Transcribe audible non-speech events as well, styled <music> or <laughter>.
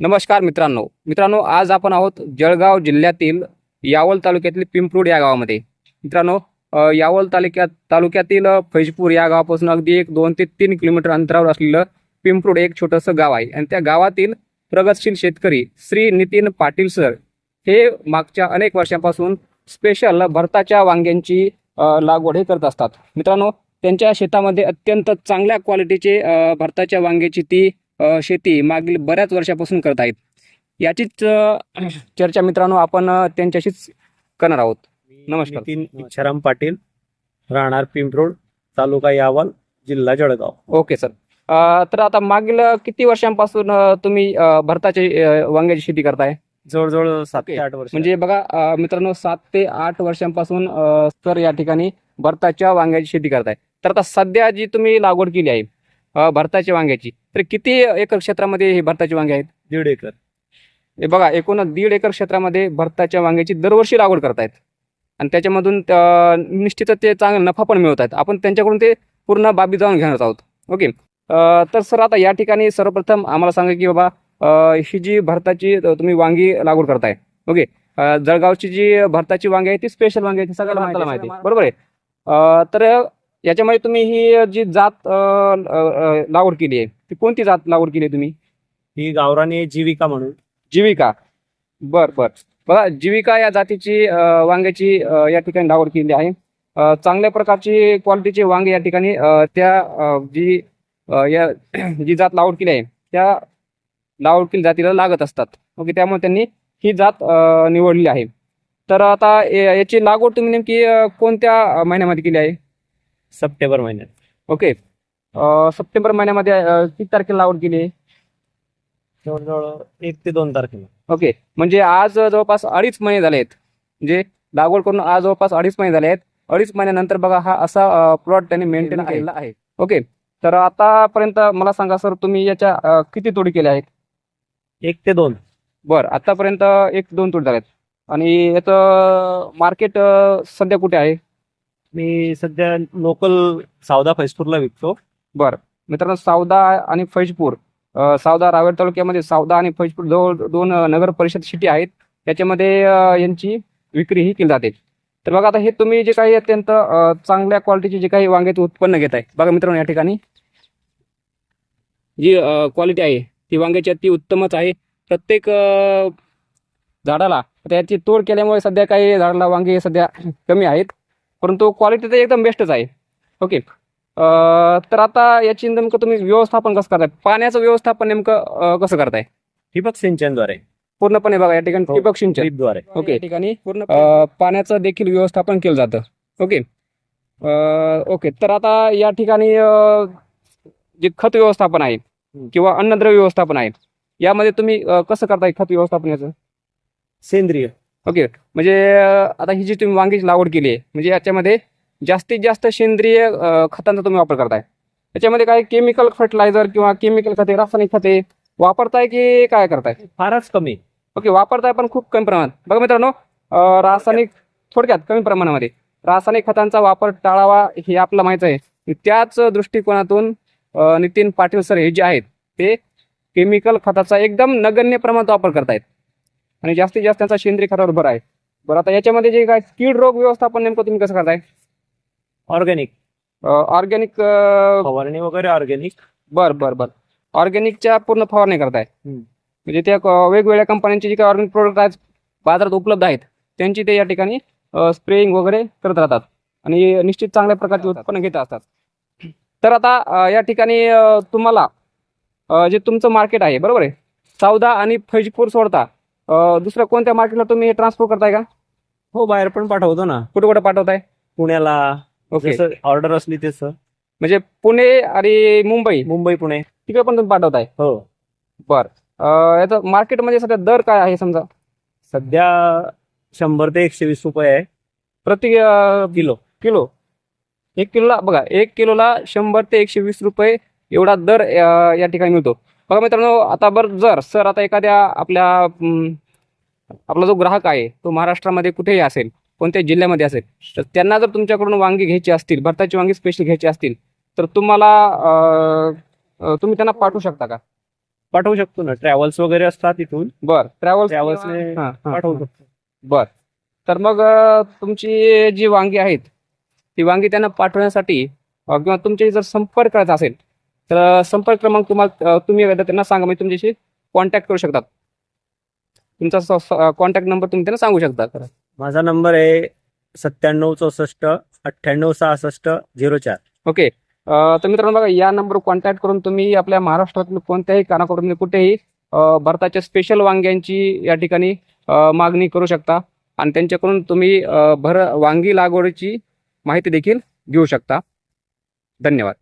नमस्कार मित्रांनो. मित्रांनो आज आपण आहोत जळगाव जिल्ह्यातील यावल तालुक्यातील पिंपरूड या गावामध्ये. मित्रांनो यावल तालुक्यात तालुक्यातील फैजपूर या गावापासून अगदी एक दोन ते तीन किलोमीटर अंतरावर असलेलं पिंपरूड एक छोटंसं गाव आहे. आणि त्या गावातील प्रगतशील शेतकरी श्री नितीन पाटील सर हे मागच्या अनेक वर्षांपासून स्पेशल भरताच्या वांग्यांची लागवड हे करत असतात. मित्रांनो त्यांच्या शेतामध्ये अत्यंत चांगल्या क्वालिटीचे भरताच्या वांग्याची ती शेती मागील बऱ्याच वर्षापासून करत आहेत. याचीच चर्चा मित्रांनो आपण त्यांच्याशीच करणार आहोत. नमस्कार. नितीन इच्छाराम पाटील राहणार पिंपरोड तालुका यावल जिल्हा जळगाव. Okay sir. तर आता मागील किती वर्षांपासून तुम्ही भरताची वांग्याची शेती करताय? जवळजवळ सात ते. आठ वर्ष. म्हणजे बघा मित्रांनो सात ते आठ वर्षांपासून सर या ठिकाणी भरताच्या वांग्याची शेती करताय. तर आता सध्या जी तुम्ही लागवड केली आहे भरताच्या वांग्याची तर किती एकर क्षेत्रामध्ये हे भरताची वांगे आहेत? दीड एकर. हे बघा एकूण दीड एकर क्षेत्रामध्ये भरताच्या वांग्याची दरवर्षी लागवड करतायत. आणि त्याच्यामधून निश्चितच ते चांगला नफा पण मिळवत आहेत आपण त्यांच्याकडून ते पूर्ण बाबी जाऊन घेणार आहोत. ओके. तर सर आता या ठिकाणी सर्वप्रथम आम्हाला सांगा की बाबा ही जी भरताची तुम्ही वांगी लागवड करताय. ओके. जळगावची जी भरताची वांगी आहे ती स्पेशल वांगी आहे ती सगळ्याला माहिती माहिती आहे. बरोबर आहे. तर याच्यामध्ये तुम्ही ही जी जात लागवड केली आहे ती कोणती जात लागवड केली तुम्ही? ही गावरानी जीविका म्हणून. जीविका. बर बर. बघा जीविका या जातीची अ, वांग्याची अ, या ठिकाणी लागवड केली आहे. अ, चांगल्या प्रकारची क्वालिटीचे वांगे या ठिकाणी अ, त्या अ, जी अ, या <clears throat> जी जात लागवड केली आहे त्या लागवड केली जातीला लागत असतात. ओके त्यामुळे त्यांनी ही जात अ, निवडली आहे. तर आता या- याची लागवड तुम्ही नेमकी अ, कोणत्या महिन्यामध्ये केली आहे? सप्टेंबर महिन्यात. ओके. सप्टेंबर महिन्यामध्ये किती तारखेला केली? आहे जवळजवळ एक ते दोन तारखेला. ओके. म्हणजे आज जवळपास अडीच महिने झाले आहेत म्हणजे लागवड करून आज जवळपास अडीच महिने झाले आहेत अडीच महिन्यानंतर बघा हा असा प्लॉट त्यांनी मेंटेन. केलेला आहे. ओके. तर आतापर्यंत मला सांगा सर तुम्ही याच्या अ, किती तोडी केल्या आहेत? एक ते दोन. बरं. आतापर्यंत एक दोन तोडी झाल्यात. आणि याचं मार्केट सध्या कुठे आहे? मी सध्या लोकल सावदा फैजपूरला विकतो. बरं. मित्रांनो सावदा आणि फैजपूर सावदा रावेर तालुक्यामध्ये सावदा आणि फैजपूर जवळ दोन नगर परिषद सिटी आहेत. त्याच्यामध्ये यांची विक्री ही केली जाते. तर बघा आता हे तुम्ही जे काही अत्यंत चांगल्या क्वालिटीचे जे काही वांग्याचे उत्पन्न घेत आहे. बघा मित्रांनो या ठिकाणी जी क्वालिटी आहे ती वांग्याची अति उत्तमच आहे. प्रत्येक झाडाला त्याची तोड केल्यामुळे सध्या काही झाडाला वांगे सध्या कमी आहेत. परंतु क्वालिटी तर एकदम बेस्टच आहे. ओके तर आता याची नेमकं तुम्ही व्यवस्थापन कसं करताय? पाण्याचं व्यवस्थापन नेमकं कसं करताय? ठिबक सिंचनद्वारे. पूर्णपणे बघा या ठिकाणी हो. ठिबक सिंचन. ड्रीपद्वारे. ओके. या ठिकाणी पूर्ण पाण्याचं देखील व्यवस्थापन केलं जातं. ओके. ओके. तर आता या ठिकाणी जे खत व्यवस्थापन आहे किंवा अन्नद्रव्य व्यवस्थापन आहे यामध्ये तुम्ही कसं करताय खत व्यवस्थापन याचं? सेंद्रिय. ओके. म्हणजे आता ही जी तुम्ही वांगीची लागवड केली आहे म्हणजे याच्यामध्ये जास्तीत जास्त सेंद्रिय खतांचा तुम्ही वापर करताय. याच्यामध्ये काय केमिकल फर्टिलायझर किंवा केमिकल खते रासायनिक खते वापरताय की काय करताय? फारच कमी. ओके वापरताय पण खूप कमी प्रमाणात. बघा मित्रांनो रासायनिक थोडक्यात कमी प्रमाणामध्ये. रासायनिक खतांचा वापर टाळावा हे आपल्याला माहीत आहे. त्याच दृष्टिकोनातून नितीन पाटील सर हे जे आहेत ते केमिकल खताचा एकदम नगण्य प्रमाणात वापर करतायत. आणि जास्तीत जास्त त्यांचा सेंद्रिय खतावर भर आहे. बरं आता याच्यामध्ये जे काय कीड रोग व्यवस्थापन नेमकं तुम्ही कसं करताय? ऑर्गॅनिक ऑर्गॅनिक फवारणी वगैरे ऑर्गॅनिक बर बर बर. ऑर्गॅनिकच्या पूर्ण फवारणी करताय. म्हणजे त्या वेगवेगळ्या कंपन्यांचे जे काही ऑर्गॅनिक प्रोडक्ट आहेत बाजारात उपलब्ध आहेत त्यांची ते या ठिकाणी स्प्रेइंग वगैरे करत राहतात. आणि निश्चित चांगल्या प्रकारचे उत्पन्न घेत असतात. तर आता या ठिकाणी तुम्हाला जे तुमचं मार्केट आहे बरोबर आहे? सौदा आणि फैजपूर सोडता दुसऱ्या कोणत्या मार्केटला तुम्ही ट्रान्सफर करताय का? हो बाहेर पण पाठवतो ना. कुठे कुठे पाठवताय? पुण्याला. ओके जसं ऑर्डर असली तसं म्हणजे पुणे आणि मुंबई? मुंबई पुणे. तिकडे पण तुम्ही पाठवताय? हो. बर. अ, याचं मार्केटमध्ये सध्या दर काय आहे समजा? सध्या शंभर ते एकशे वीस रुपये आहे. प्रति अ, किलो. किलो. एक किलोला बघा एक किलोला शंभर ते एकशे वीस रुपये एवढा दर अ, या ठिकाणी मिळतो. बघा मित्रांनो आता बरं जर सर आता एखाद्या आपल्या आपला जो ग्राहक आहे तो महाराष्ट्रामध्ये कुठेही असेल कोणत्याही जिल्ह्यामध्ये असेल. तर त्यांना जर तुमच्याकडून वांगी घ्यायची असतील भरताची वांगी स्पेशल घ्यायची असतील तर तुम्हाला तुम्ही त्यांना पाठवू शकता का? पाठवू शकतो ना. ट्रॅव्हल्स वगैरे असतात इथून. बर. ट्रॅव्हल्स ट्रॅव्हल्सने पाठवू शकतो. बर. तर मग तुमची जी वांगी आहेत ती वांगी त्यांना पाठवण्यासाठी किंवा तुमचे जर संपर्क करायचा असेल तर संपर्क क्रमांक तुम्हाला तुम्ही एकदा त्यांना सांगा. म्हणजे तुमच्याशी कॉन्टॅक्ट करू शकतात. तुमचा कॉन्टॅक्ट नंबर तुम्ही त्यांना सांगू शकता. माझा नंबर आहे सत्त्याण्णव चौसष्ट अठ्ठ्याण्णव सहासष्ट झिरो चार. ओके. अ, तर मित्रांनो बघा या नंबरवर कॉन्टॅक्ट करून तुम्ही आपल्या महाराष्ट्रातील कोणत्याही कानाकोपऱ्यात कुठेही भारताच्या स्पेशल वांग्यांची या ठिकाणी मागणी करू शकता. आणि त्यांच्याकडून तुम्ही भर वांगी लागवडीची माहिती देखील घेऊ शकता. धन्यवाद.